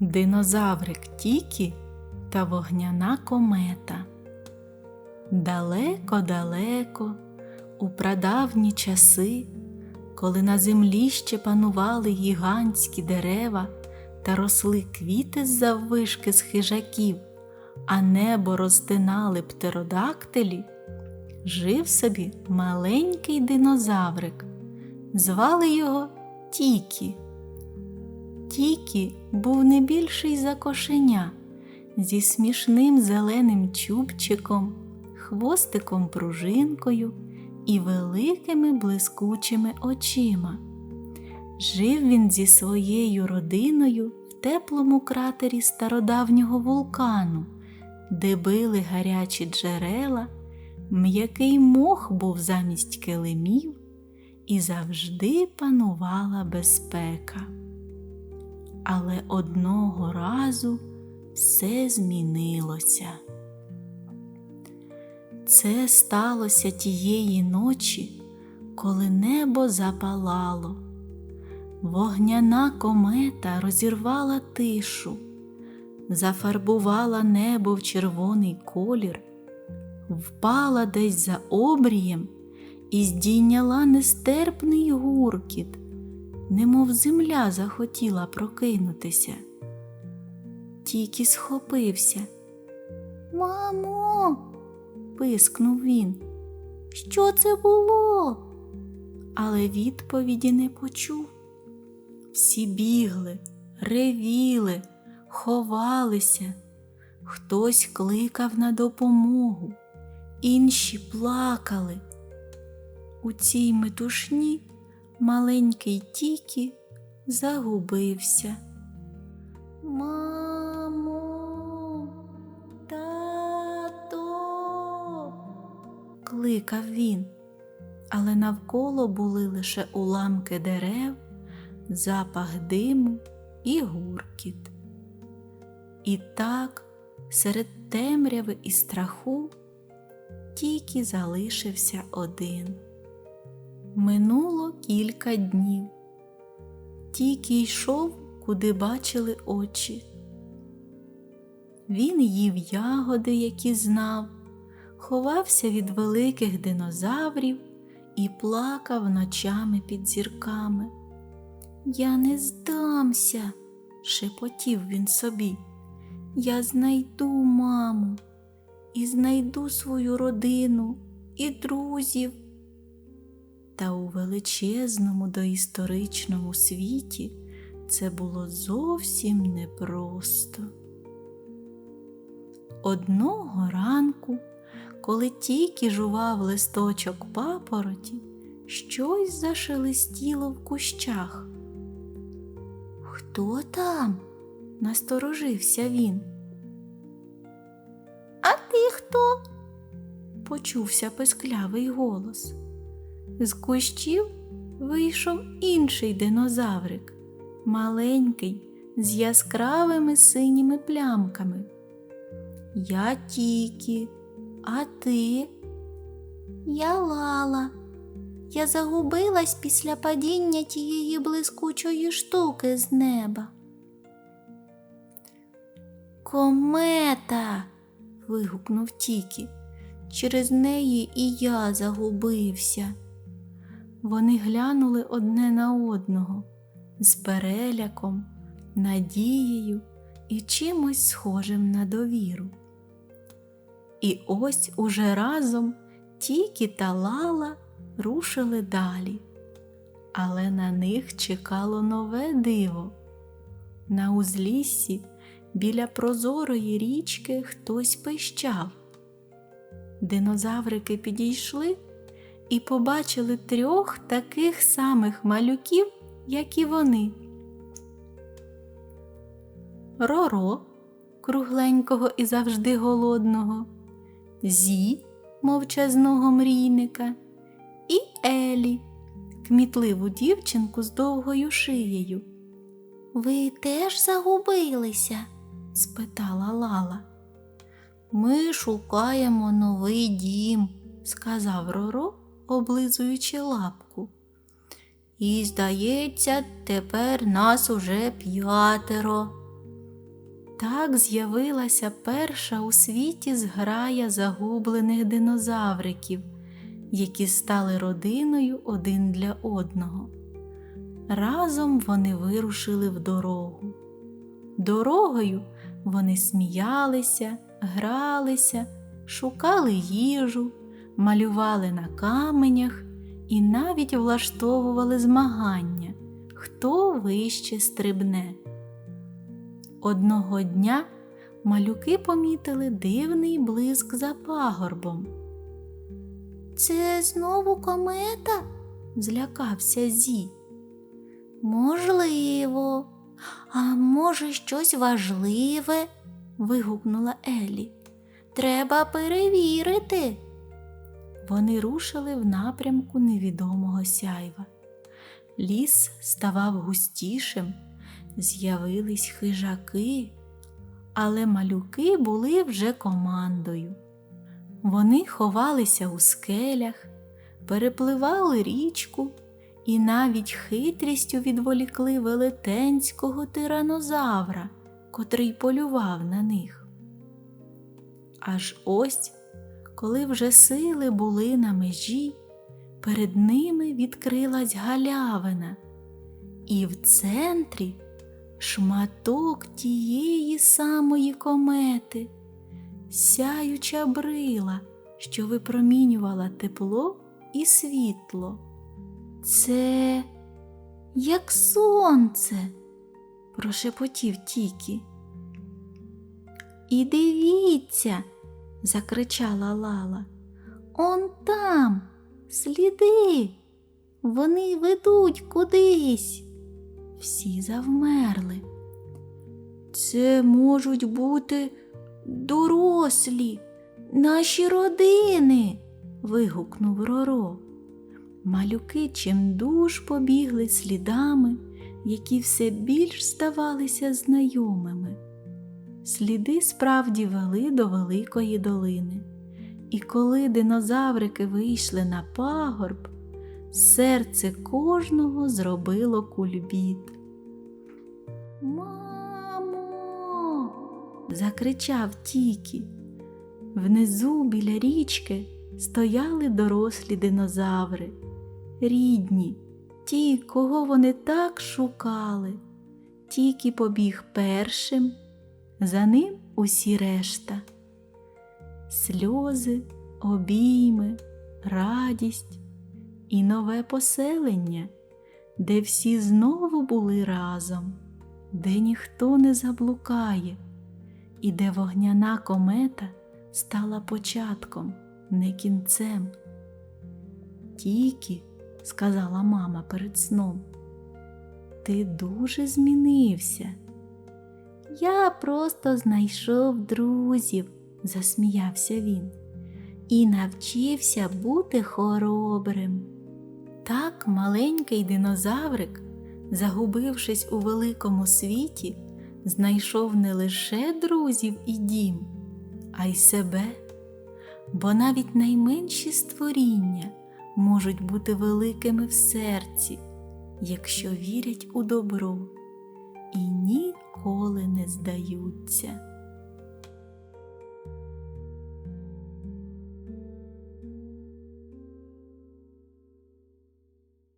Динозаврик Тікі та вогняна комета. Далеко-далеко, у прадавні часи, коли на землі ще панували гігантські дерева та росли квіти з заввишки з хижаків, а небо розтинали птеродактилі, жив собі маленький динозаврик. Звали його Тікі. Тікі був не більший за кошеня зі смішним зеленим чубчиком, хвостиком пружинкою і великими блискучими очима. Жив він зі своєю родиною в теплому кратері стародавнього вулкану, де били гарячі джерела, м'який мох був замість килимів, і завжди панувала безпека. Але одного разу все змінилося. Це сталося тієї ночі, коли небо запалало. Вогняна комета розірвала тишу, зафарбувала небо в червоний колір, впала десь за обрієм і здійняла нестерпний гуркіт, немов земля захотіла прокинутися. Тільки схопився. Мамо, пискнув він. Що це було? Але відповіді не почув. Всі бігли, ревіли, ховалися, хтось кликав на допомогу, інші плакали. У цій метушні маленький Тікі загубився. Мамо, тато, кликав він, але навколо були лише уламки дерев, запах диму і гуркіт. І так, серед темряви і страху, тільки залишився один. Минуло кілька днів. Тільки йшов, куди бачили очі. Він їв ягоди, які знав, ховався від великих динозаврів і плакав ночами під зірками. Я не здамся, шепотів він собі. Я знайду маму і знайду свою родину і друзів. Та у величезному доісторичному світі це було зовсім непросто. Одного ранку, коли тільки жував листочок папороті, щось зашелестіло в кущах. Хто там? насторожився він. А ти хто? почувся писклявий голос. З кущів вийшов інший динозаврик, маленький, з яскравими синіми плямками. Я Тікі, а ти? Я Лала. Я загубилась після падіння тієї блискучої штуки з неба. Комета. вигукнув Тікі. Через неї і я загубився. Вони глянули одне на одного з переляком, надією і чимось схожим на довіру. І ось уже разом Тікі та Лала рушили далі, але на них чекало нове диво. На узліссі біля прозорої річки хтось пищав. Динозаврики підійшли і побачили трьох таких самих малюків, як і вони. Роро, кругленького і завжди голодного, Зі, мовчазного мрійника, і Елі, кмітливу дівчинку з довгою шиєю. Ви теж загубилися? спитала Лала. Ми шукаємо новий дім, сказав Роро, облизуючи лапку. І, здається, тепер нас уже п'ятеро. так з'явилася перша у світі зграя загублених динозавриків, які стали родиною один для одного. Разом вони вирушили в дорогу. Дорогою вони сміялися, гралися, шукали їжу, малювали на каменях і навіть влаштовували змагання, хто вище стрибне. Одного дня малюки помітили дивний блиск за пагорбом. Це знову комета? злякався Зі. Можливо, а може, щось важливе? вигукнула Елі. Треба перевірити. Вони рушили в напрямку невідомого сяйва. Ліс ставав густішим, з'явились хижаки, але малюки були вже командою. Вони ховалися у скелях, перепливали річку і навіть хитрістю відволікли велетенського тиранозавра, котрий полював на них. Аж ось, коли вже сили були на межі, перед ними відкрилась галявина, і в центрі шматок тієї самої комети, сяюча брила, що випромінювала тепло і світло. Це як сонце, прошепотів Тікі. І дивіться, закричала Лала. Он там сліди, вони ведуть кудись. Всі завмерли. Це можуть бути дорослі, наші родини. вигукнув Роро. Малюки чимдуж побігли слідами, які все більш ставалися знайомими. Сліди справді вели до Великої долини, і коли динозаврики вийшли на пагорб, серце кожного зробило кульбіт. Мамо. закричав Тікі. Внизу біля річки стояли дорослі динозаври, рідні, ті, кого вони так шукали. Тікі побіг першим, за ним усі решта. Сльози, обійми, радість і нове поселення, де всі знову були разом, де ніхто не заблукає, і де вогняна комета стала початком, не кінцем. Тільки, сказала мама перед сном, ти дуже змінився. Я просто знайшов друзів, засміявся він, і навчився бути хоробрим. Так маленький динозаврик, загубившись у великому світі, знайшов не лише друзів і дім, а й себе, бо навіть найменші створіння можуть бути великими в серці, якщо вірять у добро і ніколи не здаються.